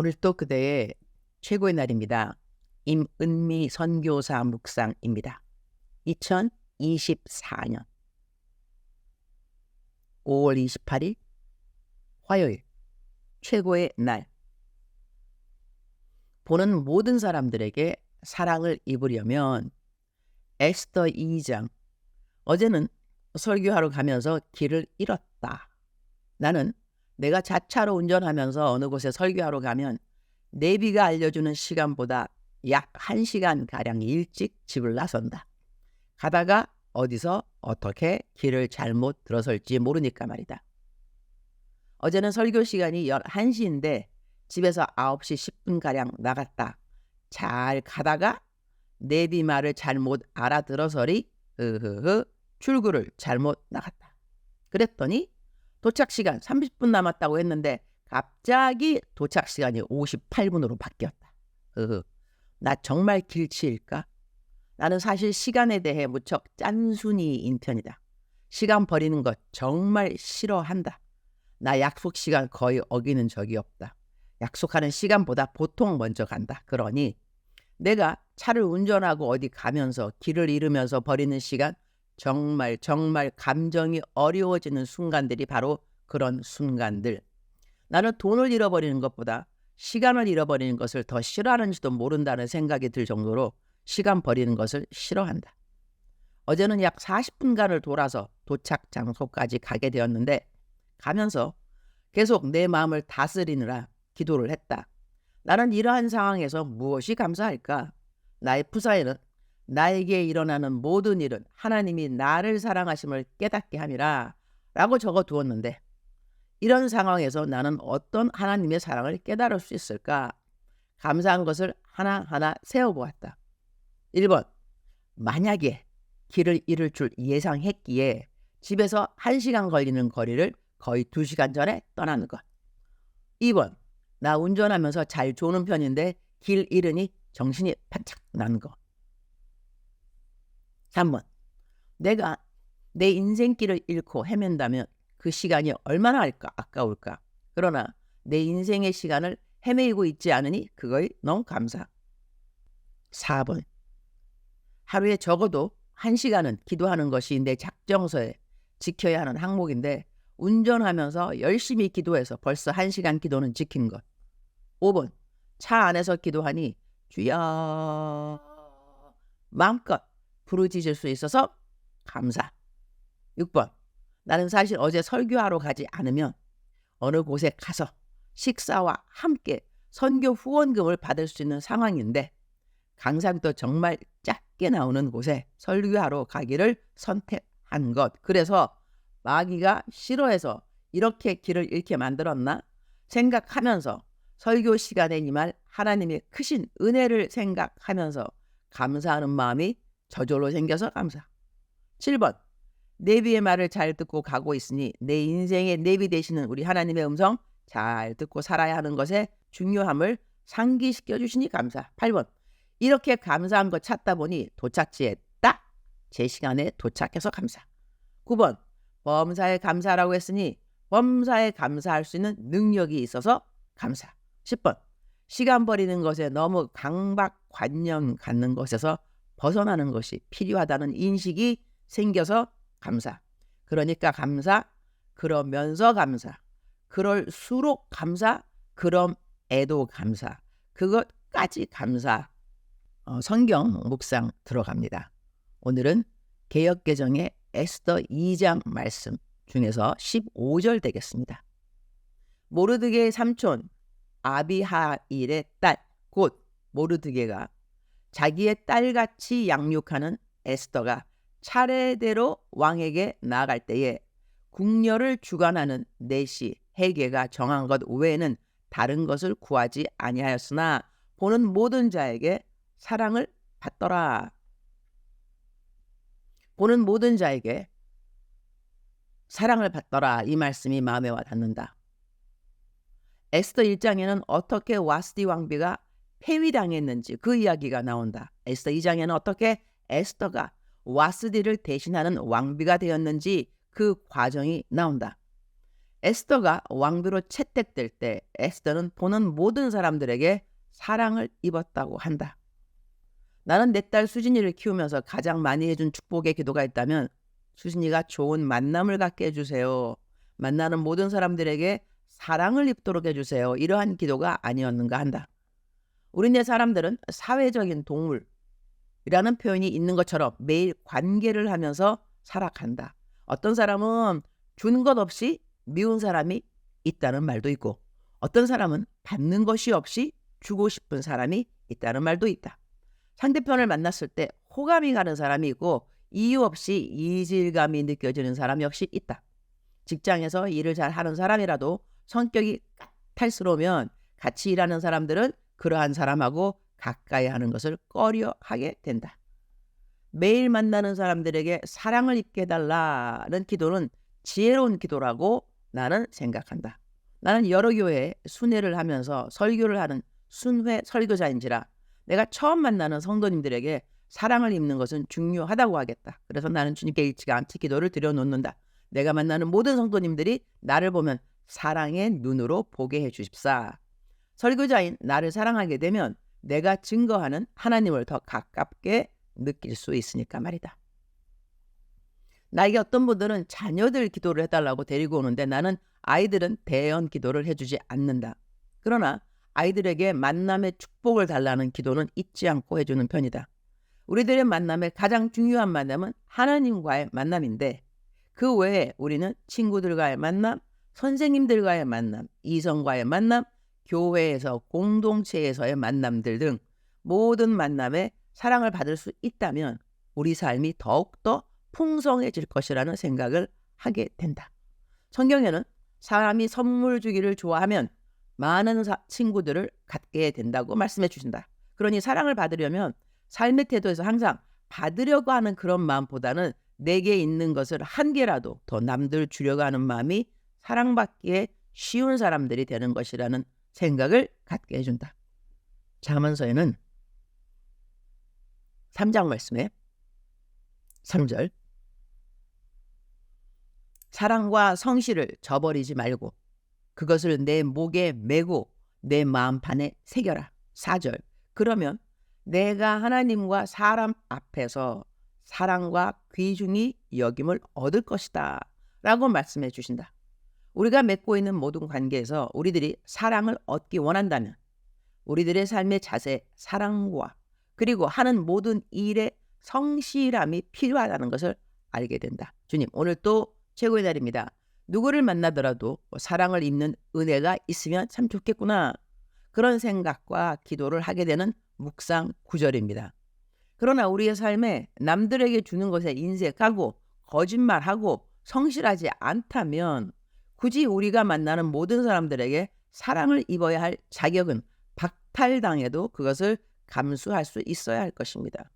오늘 또 그대의 최고의 날입니다. 임은미 선교사 묵상입니다. 2024년 5월 28일 화요일 최고의 날 보는 모든 사람들에게 사랑을 입으려면 에스더 2장 어제는 설교하러 가면서 길을 잃었다. 나는 내가 자차로 운전하면서 어느 곳에 설교하러 가면 내비가 알려주는 시간보다 약 1시간 가량 일찍 집을 나선다. 가다가 어디서 어떻게 길을 잘못 들어설지 모르니까 말이다. 어제는 설교 시간이 11시인데 집에서 9시 10분가량 나갔다. 잘 가다가 내비 말을 잘못 알아들어서리 흐흐흐 출구를 잘못 나갔다. 그랬더니 도착 시간 30분 남았다고 했는데 갑자기 도착 시간이 58분으로 바뀌었다. 으흐, 나 정말 길치일까? 나는 사실 시간에 대해 무척 짠순이인 편이다. 시간 버리는 것 정말 싫어한다. 나 약속 시간 거의 어기는 적이 없다. 약속하는 시간보다 보통 먼저 간다. 그러니 내가 차를 운전하고 어디 가면서 길을 잃으면서 버리는 시간 정말 정말 감정이 어려워지는 순간들이 바로 그런 순간들. 나는 돈을 잃어버리는 것보다 시간을 잃어버리는 것을 더 싫어하는지도 모른다는 생각이 들 정도로 시간 버리는 것을 싫어한다. 어제는 약 40분간을 돌아서 도착 장소까지 가게 되었는데 가면서 계속 내 마음을 다스리느라 기도를 했다. 나는 이러한 상황에서 무엇이 감사할까? 나의 푸사에는 나에게 일어나는 모든 일은 하나님이 나를 사랑하심을 깨닫게 함이라 라고 적어 두었는데 이런 상황에서 나는 어떤 하나님의 사랑을 깨달을 수 있을까? 감사한 것을 하나하나 세어보았다. 1번 만약에 길을 잃을 줄 예상했기에 집에서 1시간 걸리는 거리를 거의 2시간 전에 떠나는 것. 2번 나 운전하면서 잘 조는 편인데 길 잃으니 정신이 반짝 나는 것. 3번. 내가 내 인생길을 잃고 헤맨다면 그 시간이 얼마나 할까 아까울까. 그러나 내 인생의 시간을 헤매이고 있지 않으니 그거에 너무 감사. 4번. 하루에 적어도 1시간은 기도하는 것이 내 작정서에 지켜야 하는 항목인데 운전하면서 열심히 기도해서 벌써 1시간 기도는 지킨 것. 5번. 차 안에서 기도하니 주여 마음껏 부르짖을 수 있어서 감사. 6번. 나는 사실 어제 설교하러 가지 않으면 어느 곳에 가서 식사와 함께 선교 후원금을 받을 수 있는 상황인데 강사도 정말 작게 나오는 곳에 설교하러 가기를 선택한 것. 그래서 마귀가 싫어해서 이렇게 길을 잃게 만들었나 생각하면서 설교 시간에 임할 하나님의 크신 은혜를 생각하면서 감사하는 마음이 저절로 생겨서 감사. 7번. 내비의 말을 잘 듣고 가고 있으니 내 인생의 내비 되시는 우리 하나님의 음성 잘 듣고 살아야 하는 것의 중요함을 상기시켜 주시니 감사. 8번. 이렇게 감사한 것 찾다 보니 도착지에 딱 제 시간에 도착해서 감사. 9번. 범사에 감사라고 했으니 범사에 감사할 수 있는 능력이 있어서 감사. 10번. 시간 버리는 것에 너무 강박관념 갖는 것에서 벗어나는 것이 필요하다는 인식이 생겨서 감사. 그러니까 감사, 그러면서 감사, 그럴수록 감사, 그럼에도 감사, 그것까지 감사. 어, 성경 묵상 들어갑니다. 오늘은 개혁개정의 에스더 2장 말씀 중에서 15절 되겠습니다. 모르드게의 삼촌 아비하일의 딸, 곧 모르드게가 자기의 딸같이 양육하는 에스더가 차례대로 왕에게 나아갈 때에 궁녀를 주관하는 내시 해계가 정한 것 외에는 다른 것을 구하지 아니하였으나 보는 모든 자에게 사랑을 받더라. 보는 모든 자에게 사랑을 받더라. 이 말씀이 마음에 와 닿는다. 에스더 1장에는 어떻게 와스디 왕비가 폐위당했는지 그 이야기가 나온다. 에스더 2장에는 어떻게 에스더가 와스디를 대신하는 왕비가 되었는지 그 과정이 나온다. 에스더가 왕비로 채택될 때 에스더는 보는 모든 사람들에게 사랑을 입었다고 한다. 나는 내 딸 수진이를 키우면서 가장 많이 해준 축복의 기도가 있다면 수진이가 좋은 만남을 갖게 해주세요. 만나는 모든 사람들에게 사랑을 입도록 해주세요. 이러한 기도가 아니었는가 한다. 우리네 사람들은 사회적인 동물이라는 표현이 있는 것처럼 매일 관계를 하면서 살아간다. 어떤 사람은 준것 없이 미운 사람이 있다는 말도 있고 어떤 사람은 받는 것이 없이 주고 싶은 사람이 있다는 말도 있다. 상대편을 만났을 때 호감이 가는 사람이 있고 이유 없이 이질감이 느껴지는 사람 역시 있다. 직장에서 일을 잘 하는 사람이라도 성격이 탈스러우면 같이 일하는 사람들은 그러한 사람하고 가까이 하는 것을 꺼려 하게 된다. 매일 만나는 사람들에게 사랑을 입게 해달라는 기도는 지혜로운 기도라고 나는 생각한다. 나는 여러 교회에 순회를 하면서 설교를 하는 순회 설교자인지라 내가 처음 만나는 성도님들에게 사랑을 입는 것은 중요하다고 하겠다. 그래서 나는 주님께 않지 기도를 드려놓는다. 내가 만나는 모든 성도님들이 나를 보면 사랑의 눈으로 보게 해 주십사. 설교자인 나를 사랑하게 되면 내가 증거하는 하나님을 더 가깝게 느낄 수 있으니까 말이다. 나에게 어떤 분들은 자녀들 기도를 해달라고 데리고 오는데 나는 아이들은 대연 기도를 해주지 않는다. 그러나 아이들에게 만남의 축복을 달라는 기도는 잊지 않고 해주는 편이다. 우리들의 만남의 가장 중요한 만남은 하나님과의 만남인데 그 외에 우리는 친구들과의 만남, 선생님들과의 만남, 이성과의 만남, 교회에서 공동체에서의 만남들 등 모든 만남에 사랑을 받을 수 있다면 우리 삶이 더욱더 풍성해질 것이라는 생각을 하게 된다. 성경에는 사람이 선물 주기를 좋아하면 많은 사, 친구들을 갖게 된다고 말씀해 주신다. 그러니 사랑을 받으려면 삶의 태도에서 항상 받으려고 하는 그런 마음보다는 내게 있는 것을 한 개라도 더 남들 주려고 하는 마음이 사랑받기에 쉬운 사람들이 되는 것이라는 생각을 갖게 해준다. 자문서에는 3장 말씀에 3절 사랑과 성실을 저버리지 말고 그것을 내 목에 메고 내 마음판에 새겨라. 4절 그러면 내가 하나님과 사람 앞에서 사랑과 귀중히 여김을 얻을 것이다. 라고 말씀해 주신다. 우리가 맺고 있는 모든 관계에서 우리들이 사랑을 얻기 원한다면 우리들의 삶의 자세, 사랑과 그리고 하는 모든 일에 성실함이 필요하다는 것을 알게 된다. 주님, 오늘 또 최고의 날입니다. 누구를 만나더라도 뭐 사랑을 입는 은혜가 있으면 참 좋겠구나. 그런 생각과 기도를 하게 되는 묵상 구절입니다. 그러나 우리의 삶에 남들에게 주는 것에 인색하고 거짓말하고 성실하지 않다면 굳이 우리가 만나는 모든 사람들에게 사랑을 입어야 할 자격은 박탈당해도 그것을 감수할 수 있어야 할 것입니다.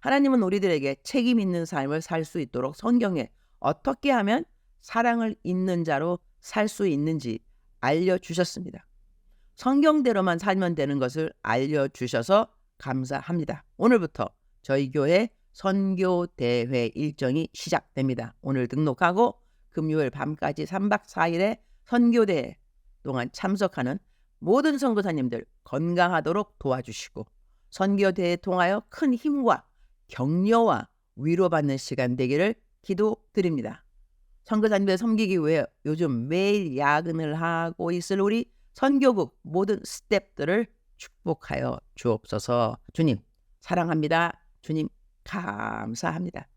하나님은 우리들에게 책임 있는 삶을 살 수 있도록 성경에 어떻게 하면 사랑을 입는 자로 살 수 있는지 알려주셨습니다. 성경대로만 살면 되는 것을 알려주셔서 감사합니다. 오늘부터 저희 교회 선교 대회 일정이 시작됩니다. 오늘 등록하고 금요일 밤까지 3박 4일의 선교대회 동안 참석하는 모든 선교사님들 건강하도록 도와주시고 선교대회 통하여 큰 힘과 격려와 위로받는 시간 되기를 기도드립니다. 선교사님들 섬기기 위해 요즘 매일 야근을 하고 있을 우리 선교국 모든 스탭들을 축복하여 주옵소서. 주님 사랑합니다. 주님 감사합니다.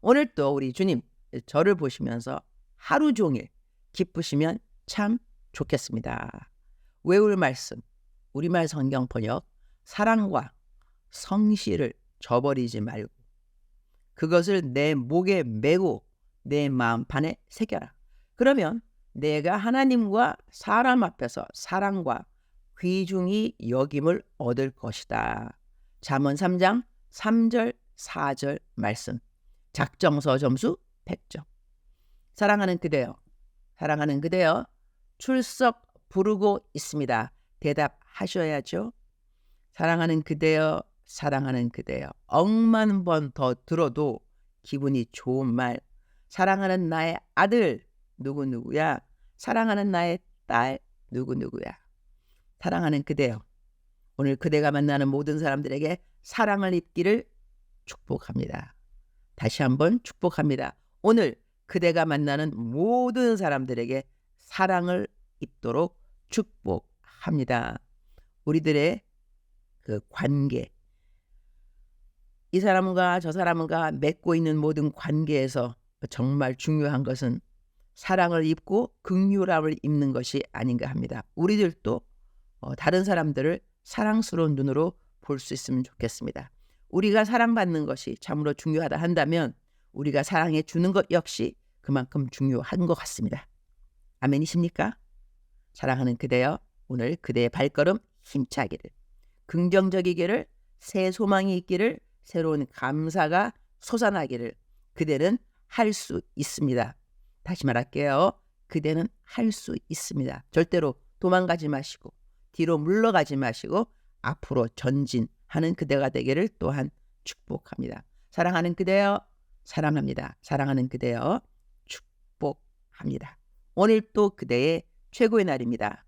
오늘 또 우리 주님 저를 보시면서 하루 종일 기쁘시면 참 좋겠습니다. 외울 말씀, 우리말 성경 번역, 사랑과 성실을 저버리지 말고 그것을 내 목에 메고 내 마음판에 새겨라. 그러면 내가 하나님과 사람 앞에서 사랑과 귀중히 여김을 얻을 것이다. 잠언 3장 3절 4절 말씀. 작정서 점수 100점. 사랑하는 그대여, 사랑하는 그대여, 출석 부르고 있습니다. 대답하셔야죠. 사랑하는 그대여, 사랑하는 그대여. 억만 번 더 들어도 기분이 좋은 말. 사랑하는 나의 아들, 누구누구야. 사랑하는 나의 딸 누구누구야. 사랑하는 그대요. 오늘 그대가 만나는 모든 사람들에게 사랑을 입기를 축복합니다. 다시 한번 축복합니다. 오늘 그대가 만나는 모든 사람들에게 사랑을 입도록 축복합니다. 우리들의 그 관계, 이 사람과 저 사람과 맺고 있는 모든 관계에서 정말 중요한 것은 사랑을 입고 극률함을 입는 것이 아닌가 합니다. 우리들도 어, 다른 사람들을 사랑스러운 눈으로 볼 수 있으면 좋겠습니다. 우리가 사랑받는 것이 참으로 중요하다 한다면 우리가 사랑해 주는 것 역시 그만큼 중요한 것 같습니다. 아멘이십니까? 사랑하는 그대여, 오늘 그대의 발걸음 힘차기를, 긍정적이기를, 새 소망이 있기를, 새로운 감사가 솟아나기를 그대는 할 수 있습니다. 다시 말할게요. 그대는 할 수 있습니다. 절대로 도망가지 마시고 뒤로 물러가지 마시고 앞으로 전진하는 그대가 되기를 또한 축복합니다. 사랑하는 그대여 사랑합니다. 사랑하는 그대여 합니다. 오늘 또 그대의 최고의 날입니다.